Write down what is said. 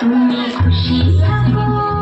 তুমি খুশি থাকো।